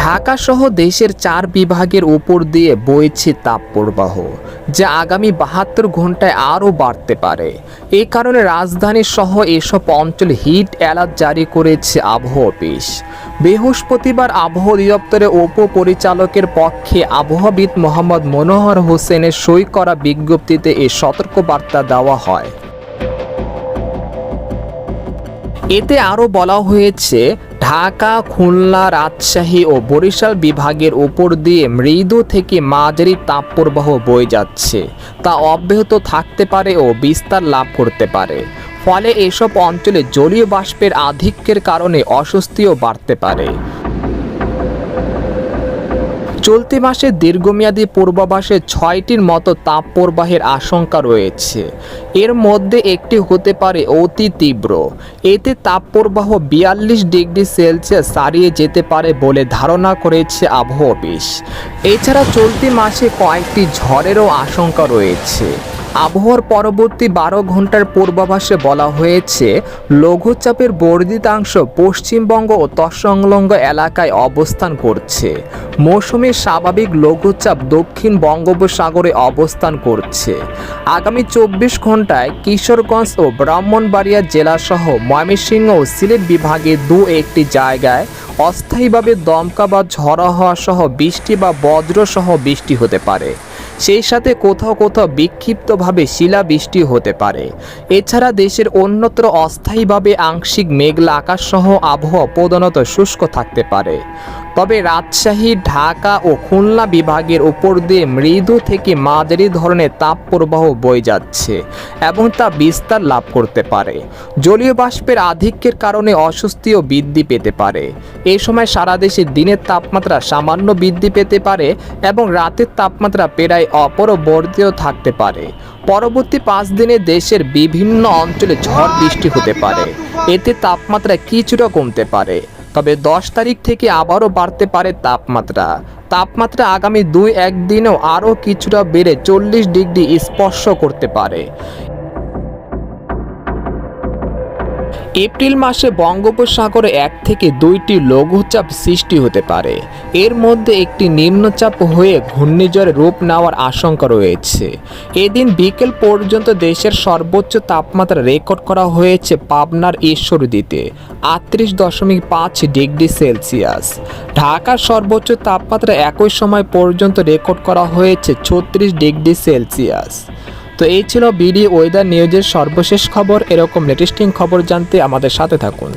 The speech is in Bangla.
ঢাকা সহ দেশের চার বিভাগের উপর দিয়ে বইছে তাপপ্রবাহ, যা আগামী বাহাত্তর ঘন্টায় আরও বাড়তে পারে। এই কারণে রাজধানী সহ এসব অঞ্চলে হিট অ্যালার্ট জারি করেছে আবহাওয়া অফিস। বৃহস্পতিবার আবহাওয়া অধিদপ্তরের উপপরিচালকের পক্ষে আবহাওয়াবিদ মোহাম্মদ মনোহর হোসেনের সই করা বিজ্ঞপ্তিতে এ সতর্কবার্তা দেওয়া হয়। এতে আরও বলা হয়েছে ঢাকা, খুলনা, রাজশাহী ও বরিশাল বিভাগের উপর দিয়ে মৃদু থেকে মাঝারি তাপপ্রবাহ বয়ে যাচ্ছে। তা অব্যাহত থাকতে পারে ও বিস্তার লাভ করতে পারে। ফলে এসব অঞ্চলে জলীয় বাষ্পের আধিক্যের কারণে অস্বস্তিও বাড়তে পারে। চলতি মাসে দীর্ঘমেয়াদী পূর্বাভাসে ছয়টির মতো তাপ প্রবাহের আশঙ্কা রয়েছে। এর মধ্যে একটি হতে পারে অতি তীব্র। এতে তাপ প্রবাহ বিয়াল্লিশ ডিগ্রি সেলসিয়াস ছাড়িয়ে যেতে পারে বলে ধারণা করেছে আবহাওয়া অফিস। এছাড়া চলতি মাসে কয়েকটি ঝড়েরও আশঙ্কা রয়েছে। আবহাওয়ার পরবর্তী বারো ঘণ্টার পূর্বাভাসে বলা হয়েছে, লঘুচাপের বর্ধিতাংশ পশ্চিমবঙ্গ ও তৎসংলগ্ন এলাকায় অবস্থান করছে। মৌসুমী স্বাভাবিক লঘুচাপ দক্ষিণ বঙ্গোপসাগরে অবস্থান করছে। আগামী চব্বিশ ঘন্টায় কিশোরগঞ্জ ও ব্রাহ্মণবাড়িয়া জেলাসহ ময়মনসিংহ ও সিলেট বিভাগে দু একটি জায়গায় অস্থায়ীভাবে দমকা বা ঝড়ো হওয়া সহ বৃষ্টি বা বজ্র সহ বৃষ্টি হতে পারে। সেই সাথে কোথাও কোথাও বিক্ষিপ্তভাবে শিলাবৃষ্টি হতে পারে। এছাড়া দেশের অন্যত্র অস্থায়ীভাবে আংশিক মেঘলা আকাশসহ আবহাওয়া প্রধানত শুষ্ক থাকতে পারে। তবে রাজশাহী, ঢাকা ও খুলনা বিভাগের উপর দিয়ে মৃদু থেকে মাঝারি ধরনের তাপপ্রবাহ বয়ে যাচ্ছে এবং তা বিস্তার লাভ করতে পারে। জলীয় বাষ্পের আধিক্যের কারণে অস্বস্তিও বৃদ্ধি পেতে পারে। এই সময় সারা দেশে দিনের তাপমাত্রা সামান্য বৃদ্ধি পেতে পারে এবং রাতের তাপমাত্রা প্রায় অপরবর্তীয় থাকতে পারে। পরবর্তী পাঁচ দিনে দেশের বিভিন্ন অঞ্চলে ঝড় বৃষ্টি হতে পারে। এতে তাপমাত্রা কিছুটা কমতে পারে। তবে দশ তারিখ থেকে আবারও বাড়তে পারে তাপমাত্রা। তাপমাত্রা আগামী দুই একদিনেও আরও কিছুটা বেড়ে চল্লিশ ডিগ্রি স্পর্শ করতে পারে। এপ্রিল মাসে বঙ্গোপসাগরে এক থেকে দুইটি লঘুচাপ সৃষ্টি হতে পারে। এর মধ্যে একটি নিম্নচাপ হয়ে ঘূর্ণিঝড়ে রূপ নেওয়ার আশঙ্কা রয়েছে। এদিন বিকেল পর্যন্ত দেশের সর্বোচ্চ তাপমাত্রা রেকর্ড করা হয়েছে পাবনার ঈশ্বরদীতে, আটত্রিশ দশমিক পাঁচ ডিগ্রি সেলসিয়াস। ঢাকার সর্বোচ্চ তাপমাত্রা একই সময় পর্যন্ত রেকর্ড করা হয়েছে ছত্রিশ ডিগ্রি সেলসিয়াস। তো এই ছিল বিডি ওয়েদার নিউজের সর্বশেষ খবর। এরকম লেটেস্টিং খবর জানতে আমাদের সাথে থাকুন।